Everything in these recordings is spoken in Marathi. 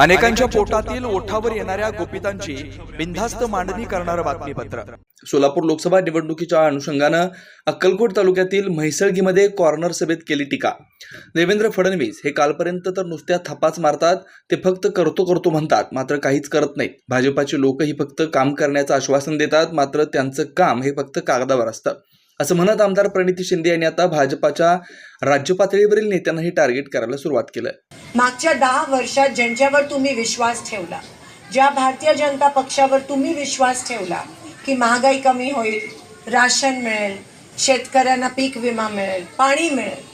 अनेकांच्या पोटातील ओठावर येणाऱ्या गोपितांची बिनधास्त मांडणी करणारं बातमीपत्र. सोलापूर लोकसभा निवडणुकीच्या अनुषंगानं अक्कलकोट तालुक्यातील म्हैसळगीमध्ये कॉर्नर सभेत केली टीका. देवेंद्र फडणवीस हे कालपर्यंत तर नुसत्या थपाच मारतात ते फक्त करतो करतो म्हणतात मात्र काहीच करत नाहीत. भाजपाचे लोकही फक्त काम करण्याचं आश्वासन देतात मात्र त्यांचं काम हे फक्त कागदावर असतं. असं म्हणत आमदार प्रणिती शिंदे यांनी आता भाजपाच्या राज्य पातळीवरील नेत्यांनाही टार्गेट करायला सुरुवात केलं. मागच्या दहा वर्षात ज्यांच्यावर तुम्ही विश्वास ठेवला ज्या भारतीय जनता पक्षावर तुम्ही विश्वास ठेवला की महागाई कमी होईल राशन मिळेल शेतकऱ्यांना पीक विमा मिळेल पाणी मिळेल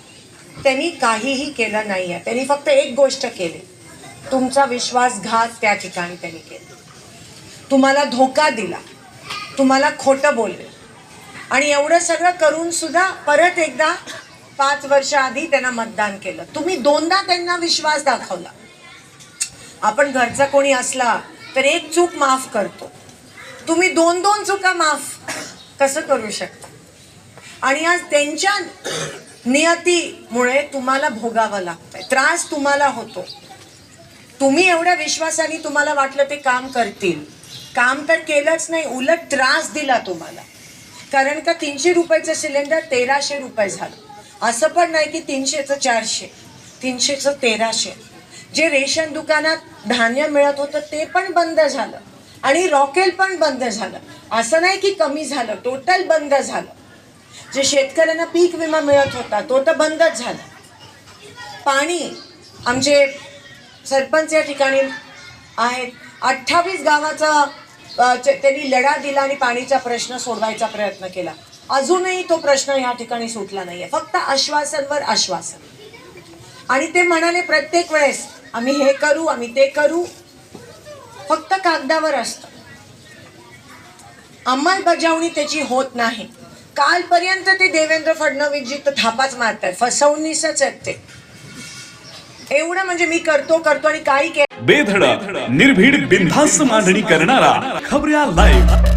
त्यांनी काहीही केलं नाही आहे त्यांनी फक्त एक गोष्ट केली. तुमचा विश्वासघात त्या ठिकाणी त्यांनी केला. तुम्हाला धोका दिला. तुम्हाला खोटं बोलले. आणि एवढं सगळं करून सुद्धा परत एकदा पाच वर्ष आधी त्यांना मतदान केलं. तुम्ही दोनदा त्यांना विश्वास दाखवला. आपण घरचा कोणी असला तर एक चूक माफ करतो. तुम्ही दोन दोन चुका माफ कसं करू शकता? आणि आज त्यांच्या नियतीमुळे तुम्हाला भोगावं लागतंय. त्रास तुम्हाला होतो. तुम्ही एवढ्या विश्वासाने तुम्हाला वाटलं ते काम करतील. काम तर केलंच नाही उलट त्रास दिला तुम्हाला. कारण का तीनशे रुपयाचं सिलेंडर तेराशे रुपये झालं. असं पण नाही की तीनशेचं चारशे तीनशेचं तेराशे. जे रेशन दुकानात धान्य मिळत होतं ते पण बंद झालं. आणि रॉकेल पण बंद झालं. असं नाही की कमी झालं टोटल बंद झालं. जे शेतकऱ्यांना पीक विमा मिळत होता तो तर बंदच झाला. पाणी आमचे सरपंच या ठिकाणी आहेत. अठ्ठावीस गावाचा त्यांनी लढा दिला आणि पाणीचा प्रश्न सोडवायचा प्रयत्न केला. अजूनही तो प्रश्न या ठिकाणी सुटला नाहीये. फक्त आश्वासनवर आश्वासन. आणि ते म्हणाले प्रत्येक वेळेस आम्ही हे करू आम्ही ते करू. फक्त कागदावर असतं. अंमलबजावणी त्याची होत नाही. कालपर्यंत ते देवेंद्र फडणवीसजी तर थापाच मारतात. फसवणीसच आहेत ते. एवढं म्हणजे मी करतो करतो आणि काही केलं बेधडक निर्भीड बिनधास्त मांडणी करणारा खबऱ्या लाईव्ह